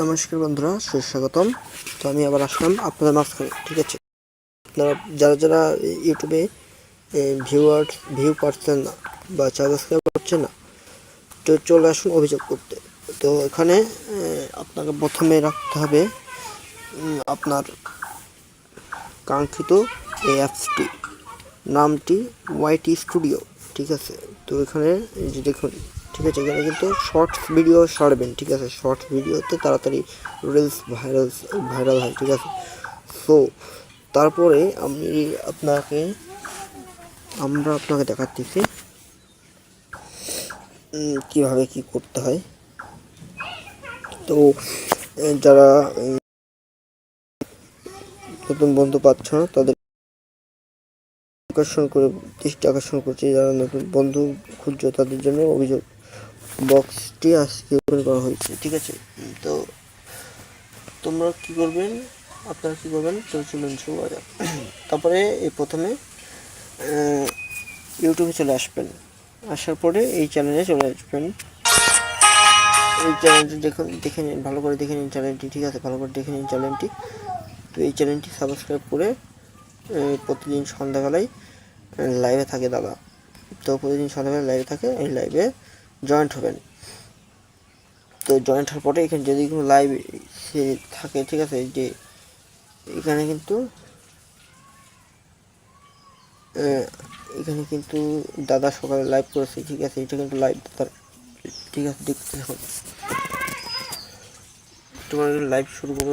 নমস্কার বন্ধুরা, সুস্বাগতম। তো আমি আবার আসলাম আপনাদের মাঝখানে, ঠিক আছে? আপনারা, যারা যারা ইউটিউবে ভিউয়ার্স ভিউ পাচ্ছেন না বা সাবস্ক্রাইব করছেন না, তো চলে আসুন অভিযোগ করতে। তো এখানে আপনাকে প্রথমে রাখতে হবে আপনার কাঙ্ক্ষিত এই অ্যাপসটি নামটি ওয়াইটি স্টুডিও ঠিক আছে? তো এখানে যে দেখুন ঠিক আছে, এখানে কিন্তু শর্টস ভিডিও সারবেন ঠিক আছে? শর্টস ভিডিওতে তাড়াতাড়ি রিলস ভাইরাল ভাইরাল হয়, ঠিক আছে? সো তারপরে আমি আপনাকে, আমরা আপনাকে দেখাচ্ছি কীভাবে কি করতে হয়। তো যারা নতুন বন্ধু পাচ্ছ না তাদের আকর্ষণ করে, দৃষ্টি আকর্ষণ করছে, যারা নতুন বন্ধু খুঁজছে, তাদের জন্য অভিযোগ বক্সটি আজকে ওপেন করা হয়েছে, ঠিক আছে? তো তোমরা কি করবেন? আপনারা কি করবেন? তো চলুন, শুরু। তারপরে এই প্রথমে ইউটিউবে চলে আসবেন। আসার পরে এই চ্যানেলে চলে আসবেন। এই চ্যানেলটি দেখুন, দেখে নিন, ভালো করে দেখে নিন চ্যানেলটি ঠিক আছে? ভালো করে দেখে নিন চ্যানেলটি তো এই চ্যানেলটি সাবস্ক্রাইব করে প্রতিদিন সন্ধ্যাবেলায় লাইভে থাকে দাদা। তো প্রতিদিন সন্ধ্যাবেলায় লাইভে থাকে, এই লাইভে জয়েন্ট হবেন। তো জয়েন্ট হওয়ার পরে এখানে যদি কোনো লাইভ সে থাকে, ঠিক আছে, যে এখানে কিন্তু এখানে কিন্তু দাদা সকালে লাইভ করেছে, ঠিক আছে, এটা কিন্তু লাইভ দাদার, ঠিক আছে, দেখতে থাকুন। তোমার লাইভ শুরু করব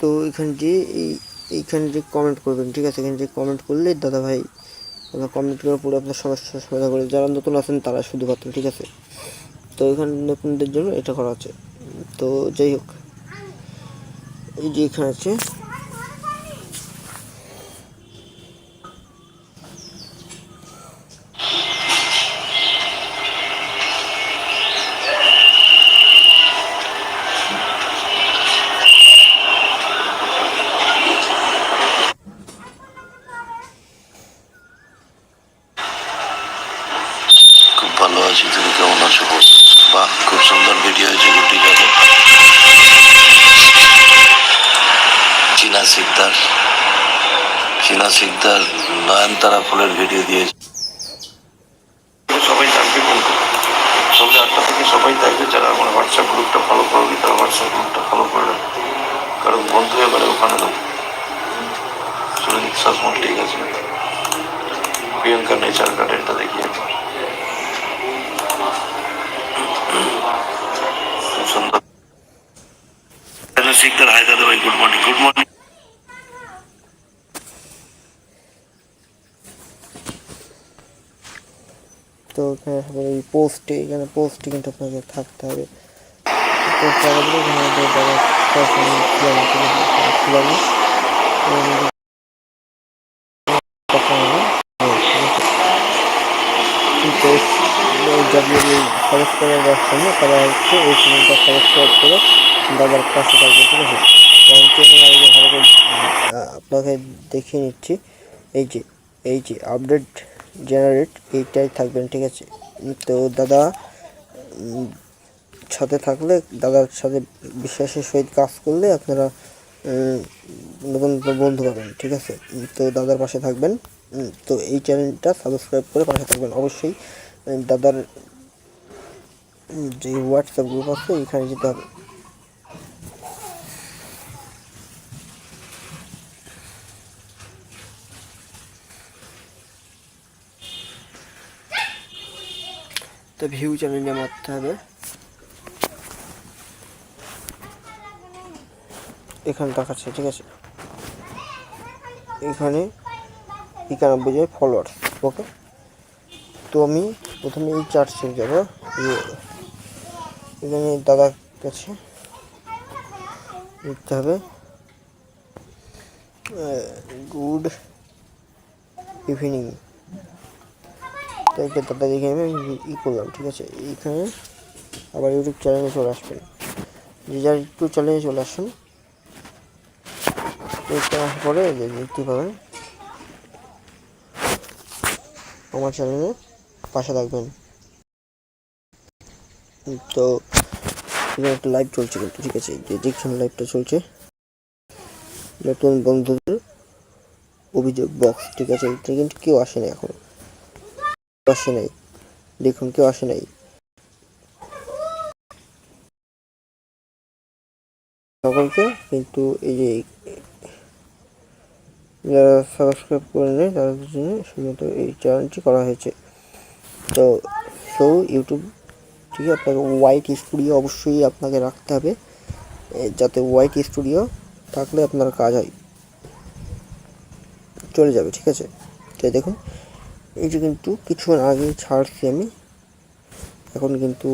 তো এখানে যে এই, এইখানে যে কমেন্ট করবেন, ঠিক আছে? এখানে যে কমেন্ট করলে দাদা ভাই আপনার কমেন্ট করার পরে আপনার সমস্যার সমাধান করে যারা নতুন আছেন তারা শুধু পাচ্ছেন ঠিক আছে? তো এখানে নতুনদের জন্য এটা করা আছে তো যাই হোক, এই যে এখানে আছে চীনা সিকদার চীনা সিকদার নয়নতারা ফুলের ভিডিও দিয়েছে। সবাই থাকবে কিন্তু সন্ধ্যে আটটা থেকে সবাই থাকবে যারা আমার হোয়াটসঅ্যাপ গ্রুপটা ফলো করবে তারা হোয়াটসঅ্যাপ গ্রুপটা ফলো করবে কারণ বন্ধু এবারে ওখানে দেবো সুনীল সাসমল ঠিক আছে প্রিয়াঙ্কা নেচার গার্ডেনটা দেখি একবার। সুন্দর। শিকদার হাই দাদা ভাই গুড মর্নিং গুড মর্নিং তো এই পোস্টে এখানে পোস্টে কিন্তু আপনাকে থাকতে হবে। সাবস্ক্রাইবার আসছেন না তারা হচ্ছে এই সাবস্ক্রাইব করে দাদার পাশে থাকবে ঠিক আপনাকে দেখিয়ে নিচ্ছি। এই যে এই যে আপডেট জেনারেট এইটাই থাকবেন, ঠিক আছে? তো দাদা সাথে থাকলে, দাদার সাথে বিশ্বাসের সহিত কাজ করলে আপনারা নতুন নতুন বন্ধু পাবেন, ঠিক আছে? তো দাদার পাশে থাকবেন তো এই চ্যানেলটা সাবস্ক্রাইব করে পাশে থাকবেন। অবশ্যই দাদার যে হোয়াটসঅ্যাপ গ্রুপ আছে, এখানে যেতে হবে। তো ভিউ চ্যানেলে মারতে হবে। এখানে দেখাচ্ছে ঠিক আছে? এখানে একানব্বই জন ফলোয়ার্স ওকে তো আমি প্রথমে এই চার্চে যাব এখানে দাদার কাছে লিখতে হবে গুড ইভিনিং তো দাদা দেখে আমি ই করলাম, ঠিক আছে? এইখানে আবার ইউটিউব চ্যানেলে চলে আসবেন। যে যার ইউটিউব চ্যানেলে চলে আসুন আসার পরে দেখতে পাবেন। আমার চ্যানেলে পাশে থাকবেন। তো একটা লাইভ চলছে কিন্তু, ঠিক আছে? যে দেখছেন লাইভটা চলছে। নতুন বন্ধুদের অভিযোগ বক্স ঠিক আছে? কিন্তু কেউ আসে নাই এখন। আসে নাই। দেখুন, কেউ আসে নাই। সকলকে কিন্তু এই যে যারা সাবস্ক্রাইব করে নেয়, তাদের জন্য শুধুমাত্র এই চ্যানেলটি করা হয়েছে। তো সো ইউটিউব ঠিক আপনাকে হোয়াইট স্টুডিও অবশ্যই আপনাকে রাখতে হবে। যাতে হোয়াইট স্টুডিও থাকলে আপনার কাজ হয়। চলে যাবে, ঠিক আছে? তো, দেখুন এই যে কিন্তু কিছুক্ষণ আগে ছাড়ছি আমি। এখন কিন্তু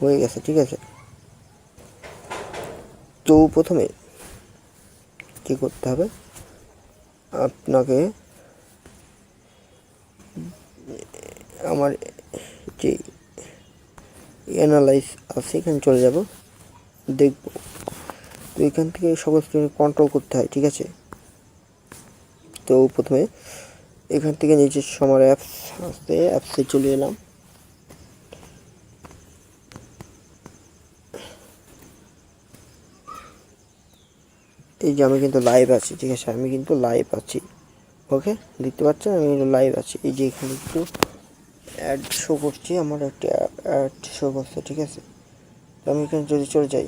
হয়ে গেছে, ঠিক আছে? তো প্রথমে কী করতে হবে? আপনাকে আমার যে অ্যানালাইজ আছে, এখানে চলে যাব। দেখব। তো এখান থেকে সমস্ত কন্ট্রোল করতে হয়, ঠিক আছে? তো প্রথমে এখান থেকে নিজস্ব আমার অ্যাপস আসতে অ্যাপসে চলে এলাম। এই যে আমি কিন্তু লাইভ আছি, ঠিক আছে? আমি কিন্তু লাইভ আছি। ওকে দেখতে পাচ্ছেন? আমি কিন্তু লাইভ আছি। এই যে এখানে একটু অ্যাড শো করছি, আমার একটা অ্যাড শো করছে ঠিক আছে? তো আমি এখানে যদি চলে যাই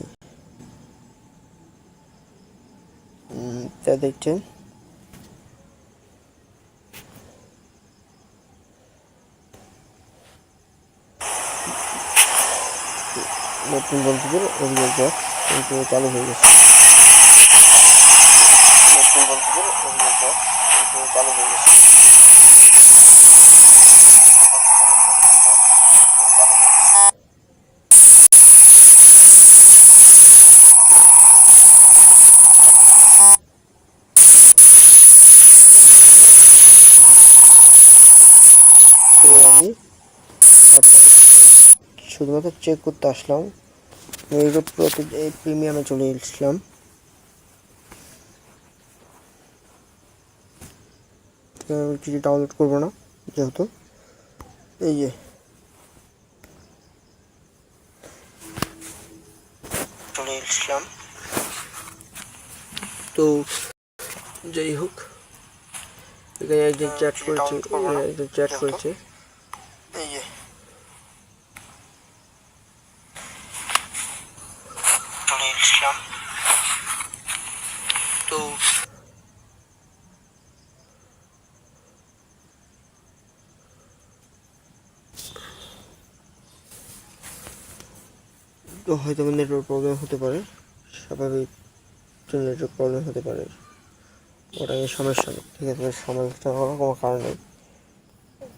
তা দেখছেন? নতুন বন্ধুদের অভিযোগ দেওয়া কিন্তু চালু হয়ে গেছে। নতুন বন্ধুদের অভিযোগ দেওয়া কিন্তু চালু হয়ে গেছে তো আমি আপনাকে শুধুমাত্র চেক করতে আসলাম। ইউরোপ প্রোতে এই প্রিমিয়ামে চলে আমি কিছু ডাউনলোড করব না যেহেতু। এই যে। চলে এসেছিলাম তো যাই হোক এখানে একজন চ্যাট করেছে একজন চ্যাট করেছে এই যে চলে এসেছিলাম তো তো হয়তো নেটওয়ার্ক প্রবলেম হতে পারে। স্বাভাবিক নেটওয়ার্ক প্রবলেম হতে পারে। ওটা নিয়ে সমস্যা নেই, ঠিক আছে? সমস্যা হওয়ার কোনো কারণ নেই।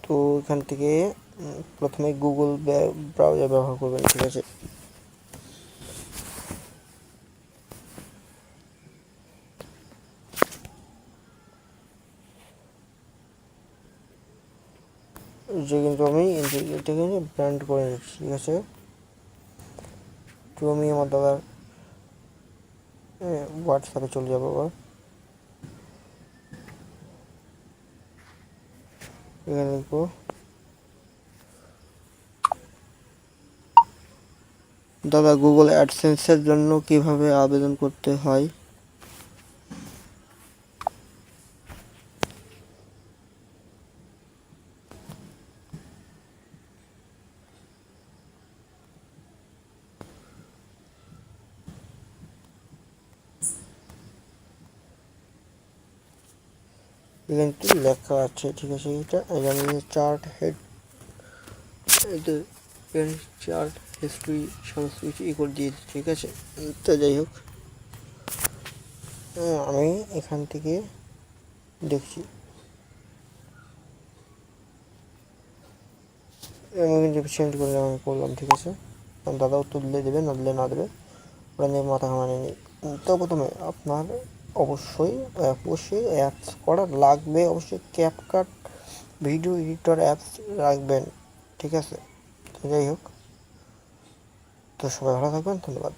তো এখান থেকে প্রথমে গুগল ব্রাউজার ব্যবহার করবেন, ঠিক আছে? যে কিন্তু আমি ব্র্যান্ড করে নিচ্ছি, ঠিক আছে? তো আমি আমার দাদার হোয়াটসঅ্যাপে চলে যাব আবার। এখানে লিখব। দাদা গুগল অ্যাডসেন্সের জন্য কীভাবে আবেদন করতে হয়? এখানে একটু লেখা আছে? ঠিক আছে, এটা আমি চার্ট হেড এখানে চার্ট হিস্ট্রি সমস্ত কিছু ই করে ঠিক আছে? তো যাই হোক আমি এখান থেকে দেখছি। আমি কিন্তু সেন্ড করে আমি করলাম, ঠিক আছে? আর দাদা উত্তর দিলে দেবে, না দিলে না দেবে। ওরা নিয়ে মাথা ঘামানি তো প্রথমে আপনার অবশ্যই অবশ্যই অ্যাপস করা লাগবে। অবশ্যই ক্যাপকাট ভিডিও এডিটর অ্যাপস রাখবেন, ঠিক আছে? যাই হোক। তো সবাই ভালো থাকবেন, ধন্যবাদ।